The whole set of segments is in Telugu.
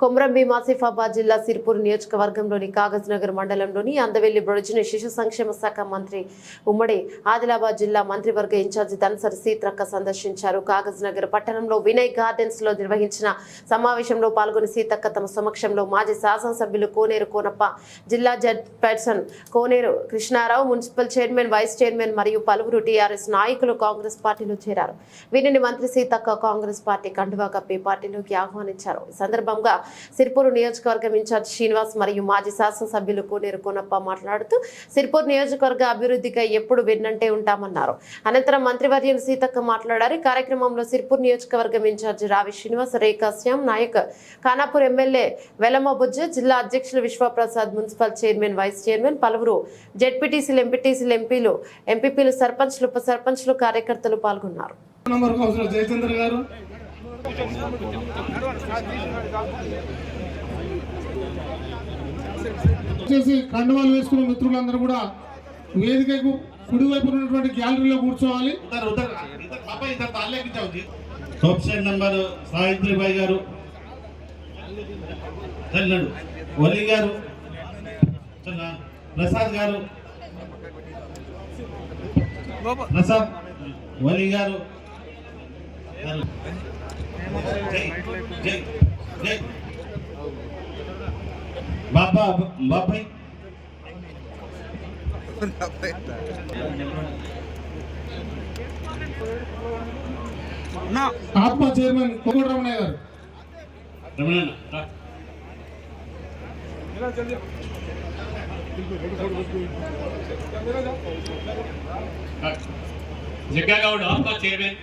కొమరం మాసిఫాబాద్ ఆసిఫాబాద్ జిల్లా సిర్పూర్ నియోజకవర్గంలోని కాగజ్ నగర్ మండలంలోని అందవెల్లి బ్రొడిజిన శిశు సంక్షేమ శాఖ మంత్రి ఉమ్మడి ఆదిలాబాద్ జిల్లా మంత్రివర్గ ఇన్ఛార్జి దన్సర్ సీతక్క సందర్శించారు. కాగజ్ నగర్ పట్టణంలో వినయ్ గార్డెన్స్లో నిర్వహించిన సమావేశంలో పాల్గొని సీతక్క తమ సమక్షంలో మాజీ శాసనసభ్యులు కోనేరు కోనప్ప జిల్లా Z person Koneru Krishna Rao municipal chairman vice chairman మరియు పలువురు టీఆర్ఎస్ నాయకులు కాంగ్రెస్ పార్టీలో చేరారు. వీరిని మంత్రి సీతక్క కాంగ్రెస్ పార్టీ కండువా కప్పి పార్టీలోకి ఆహ్వానించారు. ఈ సందర్భంగా సిర్పూర్ నియోజకవర్గం ఇన్ఛార్జ్ శ్రీనివాస్ మరియు మాజీ శాసనసభ్యులు కోనేరు కోనప్ప మాట్లాడుతూ సిర్పూర్ నియోజకవర్గ అభివృద్ధిగా ఎప్పుడు వెన్నంటే ఉంటామన్నారు. అనంతరం మంత్రివర్యులు సీతక్క మాట్లాడారు. కార్యక్రమంలో సిర్పూర్ నియోజకవర్గం in charge Ravi Srinivas Rekha Shyam Nayak Khanapur MLA Velama బుజ్జ జిల్లా అధ్యక్షులు Vishwaprasad municipal chairman vice chairman పలువురు జెడ్పీటీసీలు ఎంపీటీసీలు ఎంపీలు ఎంపీపీలు సర్పంచ్లు ఉప సర్పంచ్లు కార్యకర్తలు పాల్గొన్నారు. చేసి కండువాలు వేసుకున్న మిత్రులందరూ కూడా వేదికకు కుడి వైపు ఉన్నటువంటి గ్యాలరీలో కూర్చోవాలి. సోప్సైడ్ నంబర్ సావిత్రిబాయి గారు చెల్లడు ఒలి గారు ప్రసాద్ గారు ప్రసాద్ ఒలి గారు బాబా బాబాయ్ ఆత్మ చైర్మన్ కోమటి రమణయ్య గారు రమణ రా. జగ్గాగౌడ్ ఆప్కా చైర్మన్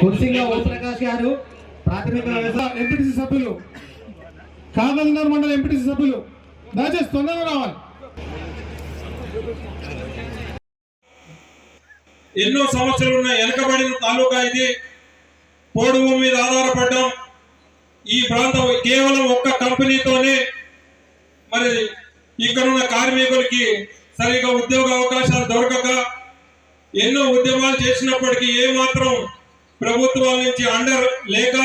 కుర్సింగా ఓంప్రకాష్ గారు ప్రాథమిక ఎంపీటీసీ సభ్యులు. కాగజ్నగర్ మండల ఎంపీటీసీ సభ్యులు. దయచేసి తొందరగా రావాలి. ఎన్నో సమస్యలు ఉన్నాయి. వెనకబడిన తాలూకా ఇది. పోడు భూమి మీద ఆధారపడడం. ఈ ప్రాంతం కేవలం ఒక్క కంపెనీతోనే మరి ఇక్కడున్న కార్మికులకి సరిగా ఉద్యోగ అవకాశాలు దొరకక ఎన్నో ఉద్యమాలు చేసినప్పటికీ ఏమాత్రం ప్రభుత్వాల నుంచి అండర్ లేక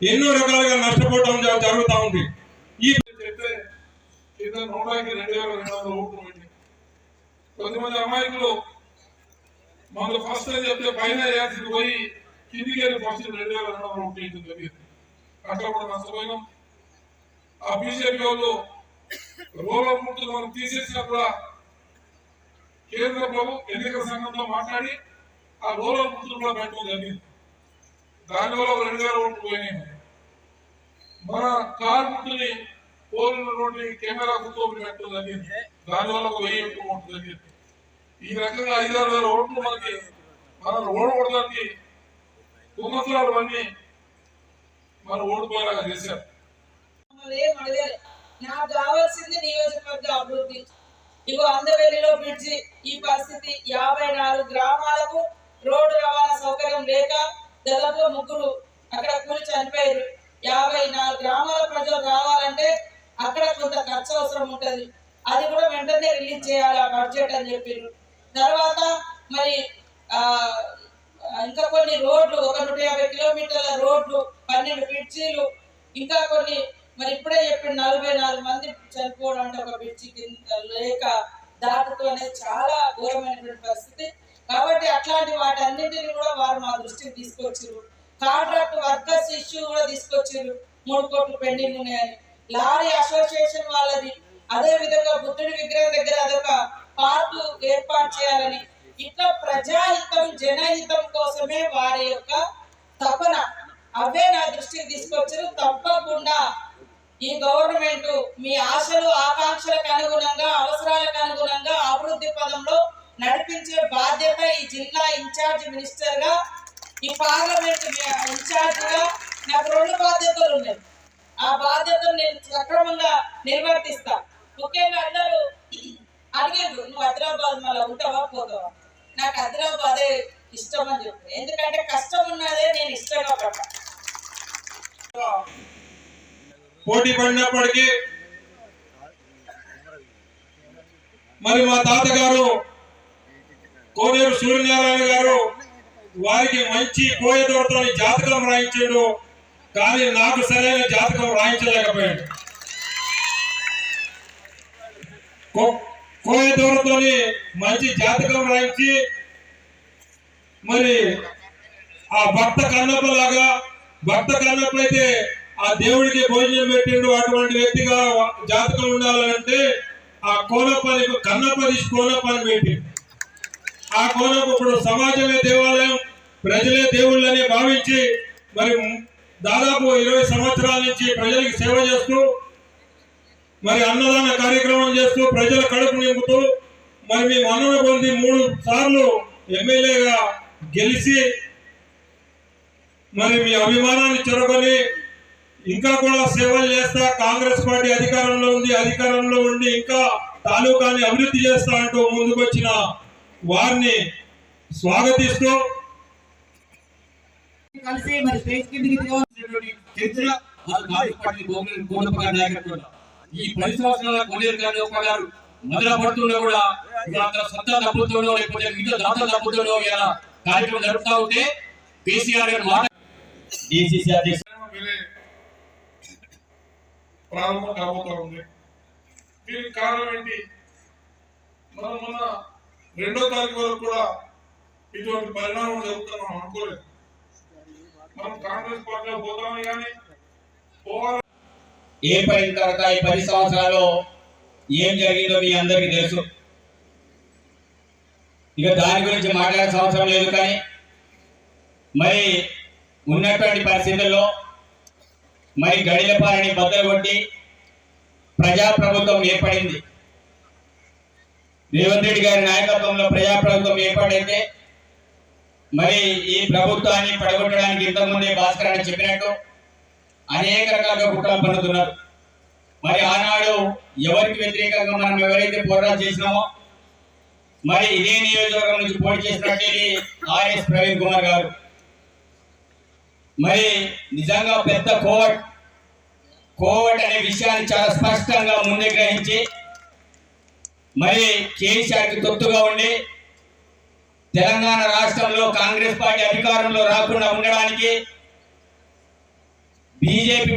ఎన్నో రకాలుగా నష్టపోవడం జరుగుతూ ఉంది. ఈ చెప్తే ఇద్దరు రెండు వేల రెండు వందల ఓట్లు కొంతమంది అమాయకులు మొదలు ఫస్ట్ అని చెప్తే పైన వేయాల్సింది పోయి కిందికి వెళ్ళి ఫస్ట్ రెండు వేల రెండు వందల ఓట్లు వేయడం జరిగింది. అట్లా కూడా నష్టపోయినాం. ఆ బీజేపీ వాళ్ళు రూరల్ ముట్టులు మనం తీసేసినా కూడా కేంద్ర ప్రభు ఎన్నికల సంఘంతో మాట్లాడి ఆ రూరల్ ముట్టులు కూడా పెట్టడం జరిగింది. దానివల్ల ఒక రెండు వేల ఓట్లు పోయినాయి. మన కార్మికుల్ని పోలినటువంటి కెమెరా కుతూబులు పెట్టడం జరిగింది. దానివల్ల ఒక వెయ్యి ఎక్కువ ఓట్లు జరిగింది. ఈ రకంగా ఐదారు వేల ఓట్లు మనకి మనం ఓడకూడదానికి కుమ్మతులాలు అన్ని మనం ఓడిపోయేలాగా చేశారు. నాకు కావాల్సింది నియోజకవర్గ అభివృద్ధి. ఇగో అందవెల్లిలో బ్రిడ్జి ఈ పరిస్థితి యాభై నాలుగు గ్రామాలకు రోడ్డు రవాణా సౌకర్యం లేక దాదాపు ముగ్గురు అక్కడ కూలి చనిపోయారు. యాభై నాలుగు గ్రామాల ప్రజలు రావాలంటే అక్కడ కొంత ఖర్చు అవసరం ఉంటుంది. అది కూడా వెంటనే రిలీజ్ చేయాలి ఆ బడ్జెట్ అని చెప్పారు తర్వాత మరి ఇంకా కొన్ని రోడ్లు ఒక నూట యాభై కిలోమీటర్ల రోడ్లు పన్నెండు బ్రిడ్జీలు ఇంకా కొన్ని మరి ఇప్పుడే చెప్పిన నలభై నాలుగు మంది చనిపోవడం అంటే ఒక బ్రిడ్జి కింద లేక దాటుతోనే చాలా ఘోరమైనటువంటి పరిస్థితి. కాబట్టి అట్లాంటి వాటన్నింటిని కూడా వారు మా దృష్టికి తీసుకొచ్చారు కాంట్రాక్ట్ వర్కర్స్ ఇష్యూ కూడా తీసుకొచ్చారు మూడు కోట్లు పెండింగ్ ఉన్నాయని. లారీ అసోసియేషన్ వాళ్ళది. అదే విధంగా బుద్ధుడి విగ్రహం దగ్గర అదొక పార్కు ఏర్పాటు చేయాలని. ఇట్లా ప్రజాహితం జనహితం కోసమే వారి యొక్క తపన. అవే నా దృష్టికి తీసుకొచ్చారు తప్పకుండా ఈ గవర్నమెంట్ మీ ఆశలు ఆకాంక్షలకు అనుగుణంగా అవసరాలకు అనుగుణంగా అభివృద్ధి పదంలో నడిపించే బాధ్యత ఈ జిల్లా ఇన్ఛార్జ్ మినిస్టర్గా ఈ పార్లమెంట్ ఇన్ఛార్జ్గా నాకు రెండు బాధ్యతలు ఉన్నాయి. ఆ బాధ్యతను నేను సక్రమంగా నిర్వర్తిస్తా. ముఖ్యంగా అందరూ అడిగారు నువ్వు హైదరాబాద్ మళ్ళీ ఉంటావా పోతావా? నాకు హైదరాబాదే ఇష్టం అని చెప్పి. ఎందుకంటే కష్టం ఉన్నదే నేను ఇష్టంగా పడ్డా పోటీ పడినప్పటికీ మరి మా తాతగారు కోనేరు సూర్యనారాయణ గారు వారికి మంచి కోయ జాతకం రాయించాడు కానీ నాకు సరైన జాతకం రాయించలేకపోయాడు. కో- కోయ దూరంతోని మంచి జాతకం రాయించి మరి ఆ భక్త కన్నప్పలాగా భక్త కన్నప్ప అయితే ఆ దేవుడికి భోజనం పెట్టిండు అటువంటి వ్యక్తిగా జాతకం ఉండాలంటే ఆ కోనప్పని కన్నప్ప కోనప్పని పెట్టి ఆ కోనప్ప ఇప్పుడు సమాజమే దేవాలయం ప్రజలే దేవుళ్ళని భావించి మరి దాదాపు ఇరవై సంవత్సరాల నుంచి ప్రజలకు సేవ చేస్తూ మరి అన్నదాన కార్యక్రమం చేస్తూ ప్రజల కడుపు నింపుతూ మరి మీ మన్నన పొంది మూడు సార్లు ఎమ్మెల్యేగా గెలిచి మరి మీ అభిమానాన్ని చెరగొని ఇంకా కూడా సేవలు చేస్తా కాంగ్రెస్ పార్టీ అధికారంలో ఉంది అధికారంలో ఉండి ఇంకా తాలూకాని అభివృద్ధి చేస్తా అంటూ ముందుకొచ్చిన వారిని స్వాగతిస్తూ కలిసి మరి స్టేజ్ కిందికి ఈ పది సంవత్సరాల కొనేరు గారి ఒక గారు మొదల పడుతున్నా కూడా అందరూ సొంత డబ్బులతోనో లేకపోతే మిగతా దాతల డబ్బులతోనో ఇలా కార్యక్రమం జరుపుతా ఉంటే కేసీఆర్ గారు మాట డిసిసి ప్రారంభం కాబోతా ఉంది. దీనికి కారణం ఏంటి? మనం మొన్న రెండో తారీఖు వరకు కూడా ఇటువంటి పరిణామం జరుగుతుందని మనం అనుకోలేదు. మనం కాంగ్రెస్ పార్టీలో పోతామని కానీ పోవాలి ఏం ఏర్పడిన తర్వాత ఈ పది సంవత్సరాలు ఏం జరిగిందో మీ అందరికీ తెలుసు. ఇక దాని గురించి మాట్లాడాల్సిన అవసరం లేదు కానీ మరి ఉన్నటువంటి పరిస్థితుల్లో మరి గడిలపాలని బద్దలు కొట్టి ప్రజాప్రభుత్వం ఏర్పడింది. రేవంత్ రెడ్డి గారి నాయకత్వంలో ప్రజాప్రభుత్వం ఏర్పడైతే మరి ఈ ప్రభుత్వాన్ని పడగొట్టడానికి ఇంతకుముందే భాస్కర్ అని చెప్పినట్టు అనేక రకాలుగా కుట్రలు పన్నుతున్నారు. మరి ఆనాడు ఎవరికి వ్యతిరేకంగా మనం ఎవరైతే పోరాటం చేసినామో మరి ఇదే నియోజకవర్గం నుంచి పోటీ చేసినట్టు ఆర్ఎస్ ప్రవీణ్ కుమార్ గారు. మరి నిజంగా పెద్ద కోవిడ్ కోవిడ్ అనే విషయాన్ని చాలా స్పష్టంగా ముందే గ్రహించి మరి కేసీఆర్కి తొత్తుగా ఉండి తెలంగాణ రాష్ట్రంలో కాంగ్రెస్ పార్టీ అధికారంలో రాకుండా ఉండడానికి బీజేపీ